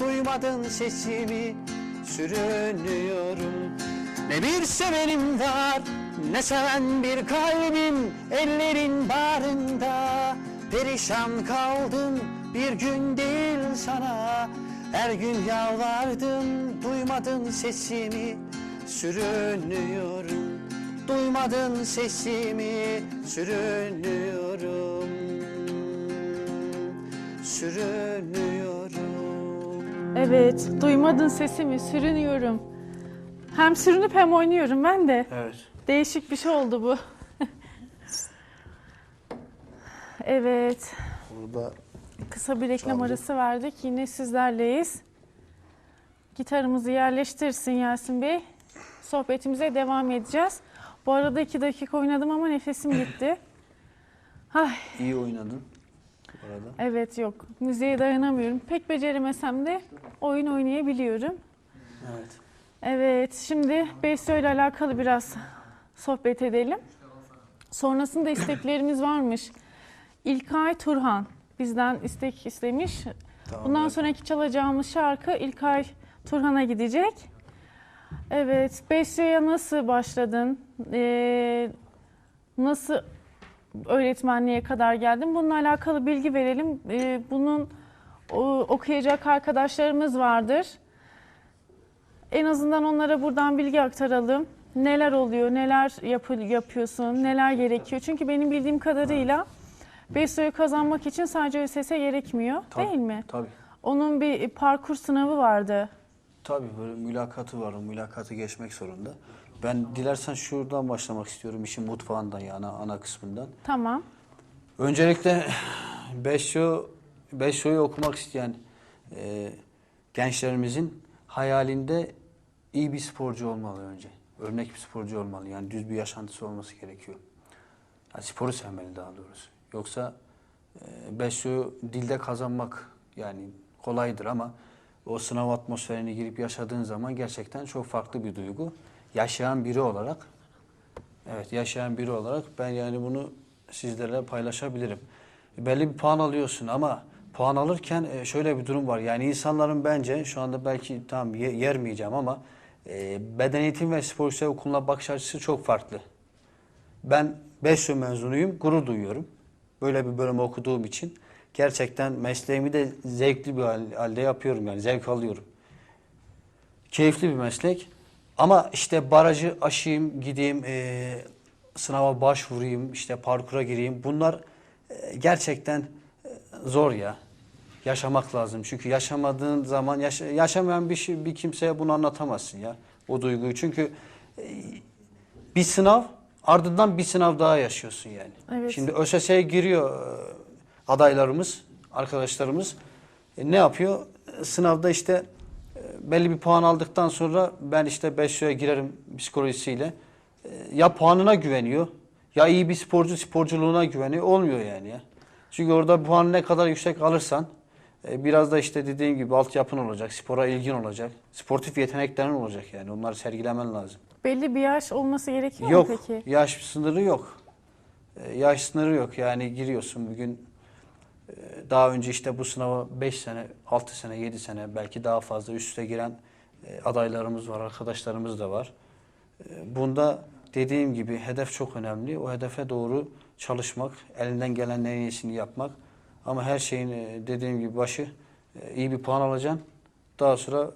duymadın sesimi sürünüyorum. Ne bir sevenim var ne seven bir kalbim ellerin bağrında. Perişan kaldım bir gün değil sana. Her gün yalvardım duymadın sesimi sürünüyorum. Duymadın sesimi sürünüyorum. Sürünüyorum Evet, duymadın sesimi, sürünüyorum. Hem sürünüp hem oynuyorum ben de. Evet Değişik bir şey oldu bu. evet, Burada kısa bir reklam arası verdik. Yine sizlerleyiz. Gitarımızı yerleştirsin Yasin Bey. Sohbetimize devam edeceğiz. Bu arada iki dakika oynadım ama nefesim gitti. Ay, iyi oynadın arada. evet yok, müziğe dayanamıyorum. Pek beceremesem de oyun oynayabiliyorum. Evet. Evet, şimdi Besyo ile alakalı biraz sohbet edelim. Sonrasında isteklerimiz varmış. İlkay Turhan bizden istek istemiş. Tamam, Bundan evet. sonraki çalacağımız şarkı İlkay Turhan'a gidecek. Evet, Besyo'ya nasıl başladın? Ee, nasıl öğretmenliğe kadar geldin? Bununla alakalı bilgi verelim. Ee, bunun o, okuyacak arkadaşlarımız vardır. En azından onlara buradan bilgi aktaralım. Neler oluyor, neler yapı- yapıyorsun, neler gerekiyor. Çünkü benim bildiğim kadarıyla BESO'yu kazanmak için sadece ÖSS gerekmiyor Tabii. değil mi? Tabii. Onun bir parkur sınavı vardı. Tabii böyle mülakatı var. O mülakatı geçmek zorunda. Ben dilersen şuradan başlamak istiyorum. işin mutfağından yani ana kısmından. Tamam. Öncelikle Beşyo, Beşyo'yu okumak isteyen e, gençlerimizin hayalinde iyi bir sporcu olmalı önce. Örnek bir sporcu olmalı. Yani düz bir yaşantısı olması gerekiyor. Yani sporu sevmeli daha doğrusu. Yoksa e, Beşyo dilde kazanmak yani kolaydır ama o sınav atmosferine girip yaşadığın zaman gerçekten çok farklı bir duygu. Yaşayan biri olarak Evet yaşayan biri olarak ben yani bunu sizlerle paylaşabilirim. Belli bir puan alıyorsun ama puan alırken e, şöyle bir durum var. Yani insanların bence şu anda belki tam yermeyeceğim ama e, beden eğitim ve spor yüksek okuluna bakış açısı çok farklı. Ben BESYO mezunuyum, gurur duyuyorum. Böyle bir bölüm okuduğum için. Gerçekten mesleğimi de zevkli bir hal- halde yapıyorum yani zevk alıyorum. Keyifli bir meslek. Ama işte barajı aşayım, gideyim, eee, sınava başvurayım, işte parkura gireyim. Bunlar eee, gerçekten eee, zor ya. Yaşamak lazım. Çünkü yaşamadığın zaman, yaşa- yaşamayan bir, şey, bir kimseye bunu anlatamazsın ya. O duyguyu. Çünkü eee, bir sınav, ardından bir sınav daha yaşıyorsun yani. Evet. Şimdi ÖSS'ye giriyor eee, adaylarımız, arkadaşlarımız. E, ne yapıyor? E, Sınavda işte e, belli bir puan aldıktan sonra ben işte 5 girerim psikolojisiyle. E, Ya puanına güveniyor ya iyi bir sporcu sporculuğuna güveniyor. Olmuyor yani ya. Çünkü orada puan ne kadar yüksek alırsan e, biraz da işte dediğim gibi altyapın olacak, spora ilgin olacak, sportif yeteneklerin olacak yani. Onları sergilemen lazım. Belli bir yaş olması gerekiyor Yok. mu peki? Yaş sınırı yok. Ee, Yaş sınırı yok. Yani giriyorsun bugün e, daha önce işte bu sınava 5 sene, 6 sene, 7 sene belki daha fazla üst üste giren e, adaylarımız var, arkadaşlarımız da var. E, Bunda dediğim gibi hedef çok önemli. O hedefe doğru çalışmak, elinden gelen en iyisini yapmak. Ama her şeyin e, dediğim gibi başı e, iyi bir puan alacaksın. Daha sonra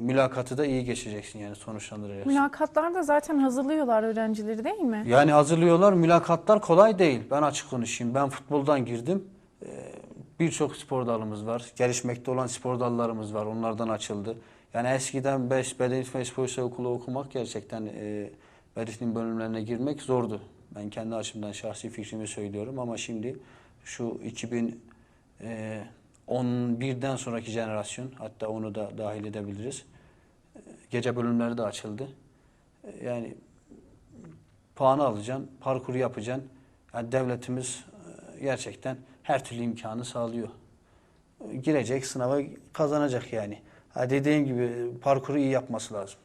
mülakatı da iyi geçeceksin yani sonuçlandıracaksın. Mülakatlarda zaten hazırlıyorlar öğrencileri değil mi? Yani hazırlıyorlar. Mülakatlar kolay değil. Ben açık konuşayım. Ben futboldan girdim. Ee, Birçok spor dalımız var. Gelişmekte olan spor dallarımız var. Onlardan açıldı. Yani eskiden 5 beden eğitimi spor okulu okumak gerçekten e, beden bölümlerine girmek zordu. Ben kendi açımdan şahsi fikrimi söylüyorum ama şimdi şu 2011'den sonraki jenerasyon hatta onu da dahil edebiliriz. E, Gece bölümleri de açıldı. E, Yani puanı alacaksın, parkuru yapacaksın. Yani devletimiz e, gerçekten her türlü imkanı sağlıyor. Girecek, sınava kazanacak yani. Ha dediğim gibi parkuru iyi yapması lazım.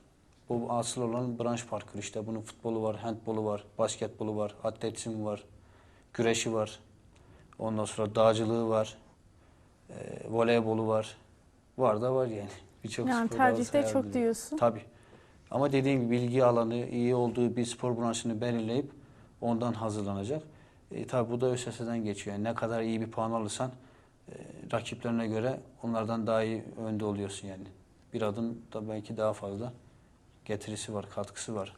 Bu asıl olan branş parkuru işte. Bunun futbolu var, handbolu var, basketbolu var, atletizmi var, güreşi var. Ondan sonra dağcılığı var, e, voleybolu var. Var da var yani. Birçok Yani tercihte çok diyorsun. Tabii. Ama dediğim gibi bilgi alanı iyi olduğu bir spor branşını belirleyip ondan hazırlanacak. E, tabii bu da ÖSS'den geçiyor. Yani ne kadar iyi bir puan alırsan e, rakiplerine göre onlardan daha iyi önde oluyorsun yani. Bir adım da belki daha fazla getirisi var, katkısı var.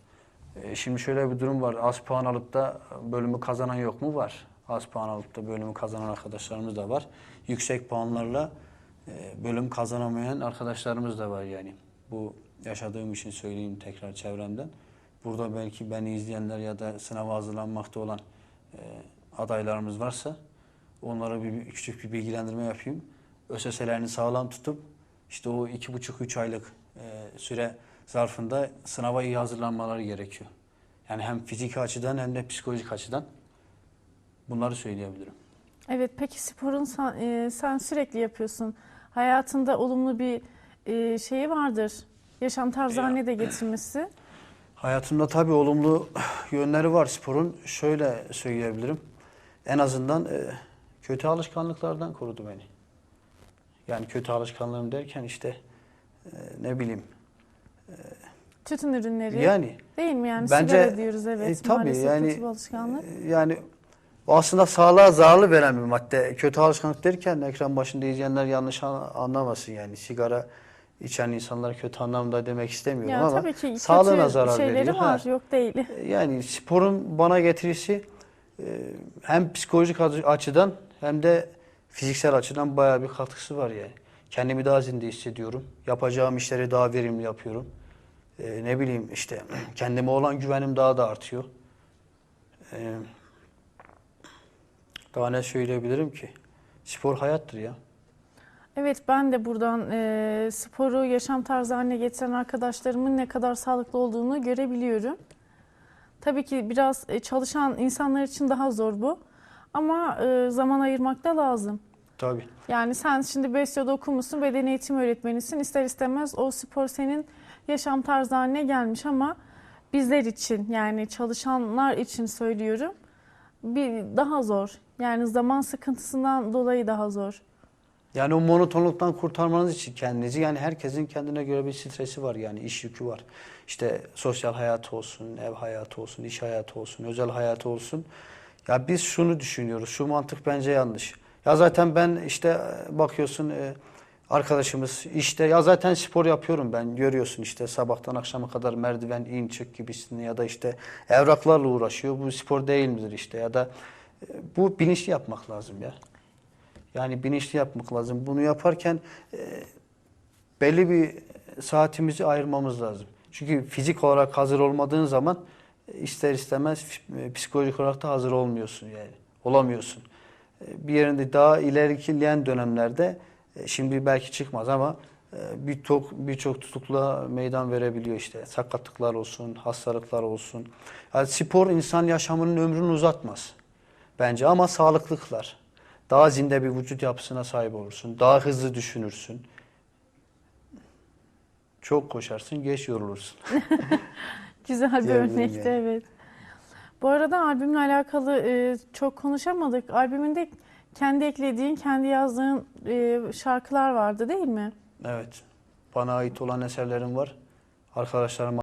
E, şimdi şöyle bir durum var. Az puan alıp da bölümü kazanan yok mu? Var. Az puan alıp da bölümü kazanan arkadaşlarımız da var. Yüksek puanlarla e, bölüm kazanamayan arkadaşlarımız da var yani. Bu yaşadığım için söyleyeyim tekrar çevremden. Burada belki beni izleyenler ya da sınava hazırlanmakta olan adaylarımız varsa onlara bir, küçük bir bilgilendirme yapayım. ÖSS'lerini sağlam tutup işte o iki buçuk üç aylık e, süre zarfında sınava iyi hazırlanmaları gerekiyor. Yani hem fiziki açıdan hem de psikolojik açıdan bunları söyleyebilirim. Evet peki sporun sen, e, sen sürekli yapıyorsun. Hayatında olumlu bir e, şeyi vardır. Yaşam tarzı haline de getirmesi. Hayatımda tabii olumlu yönleri var sporun. Şöyle söyleyebilirim. En azından e, kötü alışkanlıklardan korudu beni. Yani kötü alışkanlığım derken işte e, ne bileyim. Tütün ürünleri Yani değil mi yani Bence- sigara diyoruz evet e, tabii maalesef yani, kötü bir alışkanlık. e, yani o aslında sağlığa zararlı veren bir madde. Kötü alışkanlık derken ekran başında izleyenler yanlış an- anlamasın yani. Sigara içen insanlar kötü anlamda demek istemiyorum Ya ama tabii ki sağlığına zarar şeyleri veriyor. var Ha. yok değil. Yani sporun bana getirisi e, hem psikolojik açı- açıdan hem de fiziksel açıdan bayağı bir katkısı var yani. Kendimi daha zinde hissediyorum. Yapacağım işleri daha verimli yapıyorum. E, ne bileyim işte kendime olan güvenim daha da artıyor. E, daha ne söyleyebilirim ki? Spor hayattır ya. Evet ben de buradan e, sporu yaşam tarzı haline getiren arkadaşlarımın ne kadar sağlıklı olduğunu görebiliyorum. Tabii ki biraz e, çalışan insanlar için daha zor bu. Ama e, zaman ayırmak da lazım. Tabii. Yani sen şimdi Besyo'da okumuşsun, beden eğitimi öğretmenisin. İster istemez o spor senin yaşam tarzı haline gelmiş ama bizler için yani çalışanlar için söylüyorum. Bir daha zor. Yani zaman sıkıntısından dolayı daha zor. Yani o monotonluktan kurtarmanız için kendinizi yani herkesin kendine göre bir stresi var yani iş yükü var. İşte sosyal hayatı olsun, ev hayatı olsun, iş hayatı olsun, özel hayatı olsun. Ya biz şunu düşünüyoruz. Şu mantık bence yanlış. Ya zaten ben işte e, bakıyorsun e, arkadaşımız işte ya zaten spor yapıyorum ben görüyorsun işte sabahtan akşama kadar merdiven in çık gibisini ya da işte evraklarla uğraşıyor. Bu spor değil midir işte ya da e, bu bilinçli yapmak lazım ya. Yani bilinçli yapmak lazım. Bunu yaparken e, belli bir saatimizi ayırmamız lazım. Çünkü fizik olarak hazır olmadığın zaman e, ister istemez e, psikolojik olarak da hazır olmuyorsun yani. Olamıyorsun. E, bir yerinde daha ilerleyen dönemlerde şimdi belki çıkmaz ama e, birçok birçok tutukluğa meydan verebiliyor işte. Sakatlıklar olsun, hastalıklar olsun. Yani spor insan yaşamının ömrünü uzatmaz bence ama sağlıklı kılar. Daha zinde bir vücut yapısına sahip olursun. Daha hızlı düşünürsün. Çok koşarsın, geç yorulursun. Güzel bir örnekti yani. evet. Bu arada albümle alakalı e, çok konuşamadık. Albümünde kendi eklediğin, kendi yazdığın e, şarkılar vardı değil mi? Evet. Bana ait olan eserlerim var. Arkadaşlarıma